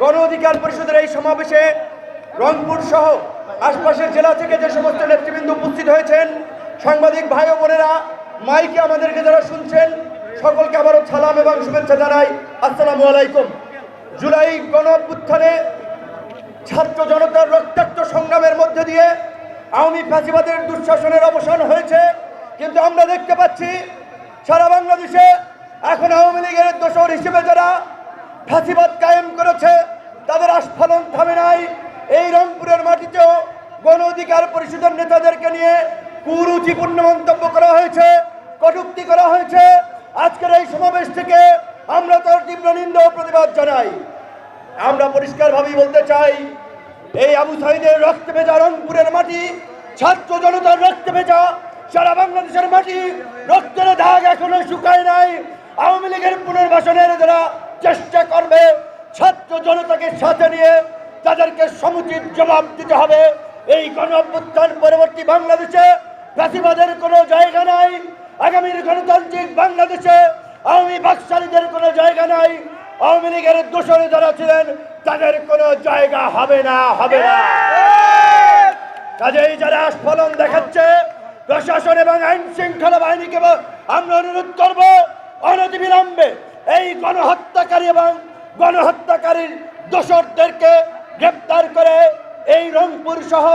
গণ অধিকার পরিষদের এই সমাবেশে রংপুর সহ আশপাশের জেলা থেকে যে সমস্ত নেতৃবৃন্দ উপস্থিত হয়েছেন, সাংবাদিক ভাই ও বোনেরা, মাইকে আমাদেরকে যারা শুনছেন, সকলকে আবারও সালাম এবং শুভেচ্ছা জানাই। আসসালামু আলাইকুম। জুলাই গণ অভ্যুত্থানে ছাত্র জনতার রক্তাক্ত সংগ্রামের মধ্যে দিয়ে আওয়ামী ফ্যাসিবাদের দুঃশাসনের অবসান হয়েছে। কিন্তু আমরা দেখতে পাচ্ছি, সারা বাংলাদেশে এখন আওয়ামী লীগের দোষর হিসেবে যারা ফ্যাসিবাদ কায়েম করেছে, তাদের আস্ফালন থামে নাই। এই রংপুরের মাটিতেও গণ অধিকার পরিষদের নেতাদেরকে নিয়ে কুরুচিপূর্ণ মন্তব্য করা হয়েছে, কটুক্তি করা হয়েছে। আজকের এই সমাবেশ থেকে আমরা তার তীব্র নিন্দা ও প্রতিবাদ জানাই। আমরা পরিষ্কারভাবেই বলতে চাই, এই আবু সাইদের রক্তে ভেজা রংপুরের মাটি, ছাত্র জনতার রক্তে ভেজা সারা বাংলাদেশের মাটি, রক্তের দাগ এখনও শুকায় নাই। আওয়ামী লীগের পুনর্বাসনের যারা চেষ্টা করবে ছাত্র জনতাকে সাথে নিয়ে তাদেরকে সমুচিত জবাব দিতে হবে। এই গণ পরবর্তী বাংলাদেশে ফ্যাসিবাদের কোনো জায়গা নাই। আগামীর গণতান্ত্রিক বাংলাদেশে আওয়ামী বাকশালীদের কোনো জায়গা নাই। আওয়ামী লীগের দোষরে যারা ছিলেন, তাদের কোনো জায়গা হবে না হবে না। কাজেই যারা আস্ফলন দেখাচ্ছে, প্রশাসন এবং আইন শৃঙ্খলা বাহিনীকে আমরা অনুরোধ করব, অনতিবিলম্বে এই গণহত্যাকারী এবং গণহত্যাকারীর দোষরদেরকে গ্রেপ্তার করে এই রংপুর সহ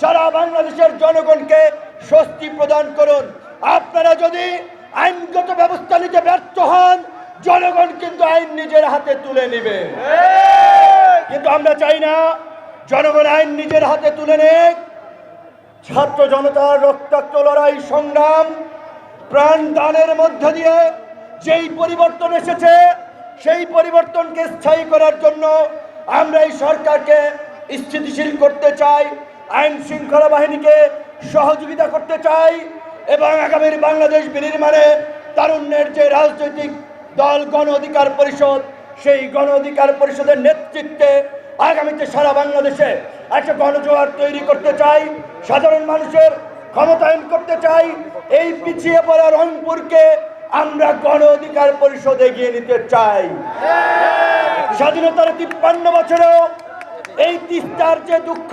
সারা বাংলাদেশের জনগণকে স্বস্তি প্রদান করুন। আপনারা যদি আইনগত ব্যবস্থা নিতে ব্যর্থ হন, জনগণ কিন্তু আইন নিজের হাতে তুলে নেবে। কিন্তু আমরা চাই না জনগণ আইন নিজের হাতে তুলে নেক। ছাত্র জনতার রক্তাক্ত লড়াই সংগ্রাম প্রাণ দানের মধ্য দিয়ে যেই পরিবর্তন এসেছে, সেই পরিবর্তনকে স্থায়ী করার জন্য আমরা এই সরকারকে স্থিতিশীল করতে চাই, আইন শৃঙ্খলা বাহিনীকে সহযোগিতা করতে চাই এবং আগামীর বাংলাদেশ বিনির্মাণে তারুণ্যের যে রাজনৈতিক দল গণ অধিকার পরিষদ, সেই গণ অধিকার পরিষদের নেতৃত্বে আগামীতে সারা বাংলাদেশে একটা গণজোয়ার তৈরি করতে চাই, সাধারণ মানুষের ক্ষমতায়ন করতে চাই, এই পিছিয়ে পড়া রংপুরকে আমরা গণ অধিকার পরিষদে এগিয়ে নিতে চাই। স্বাধীনতার তিপ্পান্ন বছরেও এই তিস্তার যে দুঃখ,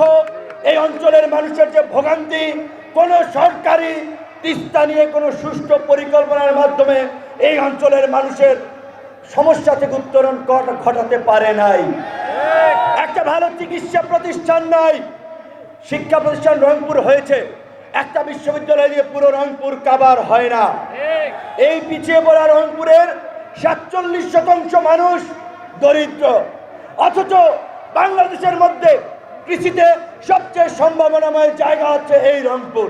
এই অঞ্চলের মানুষের যে ভোগান্তি, কোনো সরকারি তিস্তা নিয়ে কোনো সুষ্ঠু পরিকল্পনার মাধ্যমে এই অঞ্চলের মানুষের সমস্যা থেকে উত্তরণ ঘটাতে পারে নাই। একটা ভালো চিকিৎসা প্রতিষ্ঠান নাই, শিক্ষা প্রতিষ্ঠান রংপুর হয়েছে। একটা বিশ্ববিদ্যালয় দিয়ে পুরো রংপুর কাবার হয় না। এই পিছিয়ে পড়া রংপুরের সাতচল্লিশ শতাংশ মানুষ দরিদ্র। অথচ বাংলাদেশের মধ্যে কৃষিতে সবচেয়ে সম্ভাবনাময় জায়গা হচ্ছে এই রংপুর।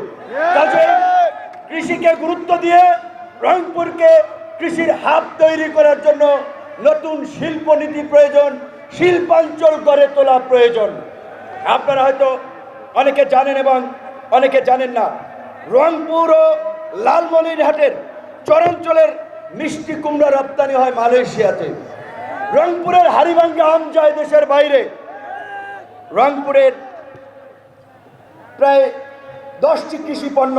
কৃষিকে গুরুত্ব দিয়ে রংপুরকে কৃষির হাব তৈরি করার জন্য নতুন শিল্পনীতি প্রয়োজন শিল্পাঞ্চল গড়ে তোলা প্রয়োজন। আপনারা হয়তো অনেকে জানেন এবং অনেকে জানেন না, রংপুর ও লালমনিরহাটের চরাঞ্চলের মিষ্টি কুমড়া রপ্তানি হয় মালয়েশিয়াতে। রংপুরের হারিবাঙ্গা আম যায় দেশের বাইরে। রংপুরের প্রায় দশটি কৃষি পণ্য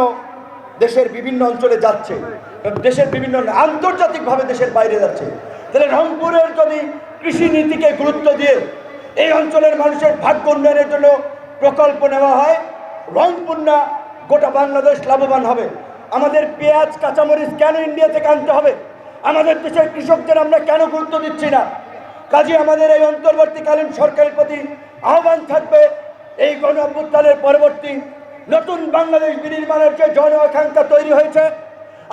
দেশের বিভিন্ন অঞ্চলে যাচ্ছে, দেশের বিভিন্ন আন্তর্জাতিকভাবে দেশের বাইরে যাচ্ছে। তাহলে রংপুরের যদি কৃষি নীতিকে গুরুত্ব দিয়ে এই অঞ্চলের মানুষের ভাগ্য উন্নয়নের জন্য প্রকল্প নেওয়া হয় রংপুর না গোটা বাংলাদেশ লাভবান হবে। আমাদের পেঁয়াজ, কাঁচামরিচ কেন ইন্ডিয়া থেকে আনতে হবে? আমাদের দেশের কৃষকদের আমরা কেন গুরুত্ব দিচ্ছি না? কাজে আমাদের এই অন্তর্বর্তীকালীন সরকারের প্রতি আহ্বান থাকবে। এই গণ অভ্যুত্থানের পরবর্তী নতুন বাংলাদেশ বিনির্মাণের যে জন আকাঙ্ক্ষা তৈরি হয়েছে,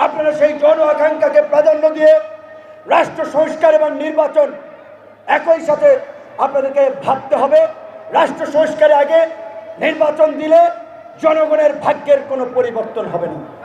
আপনারা সেই জন আকাঙ্ক্ষাকে প্রাধান্য দিয়ে রাষ্ট্র সংস্কার এবং নির্বাচন একই সাথে আপনাদেরকে ভাবতে হবে। রাষ্ট্র সংস্কারের আগে নির্বাচন দিলে জনগণের ভাগ্যের কোনো পরিবর্তন হবে না।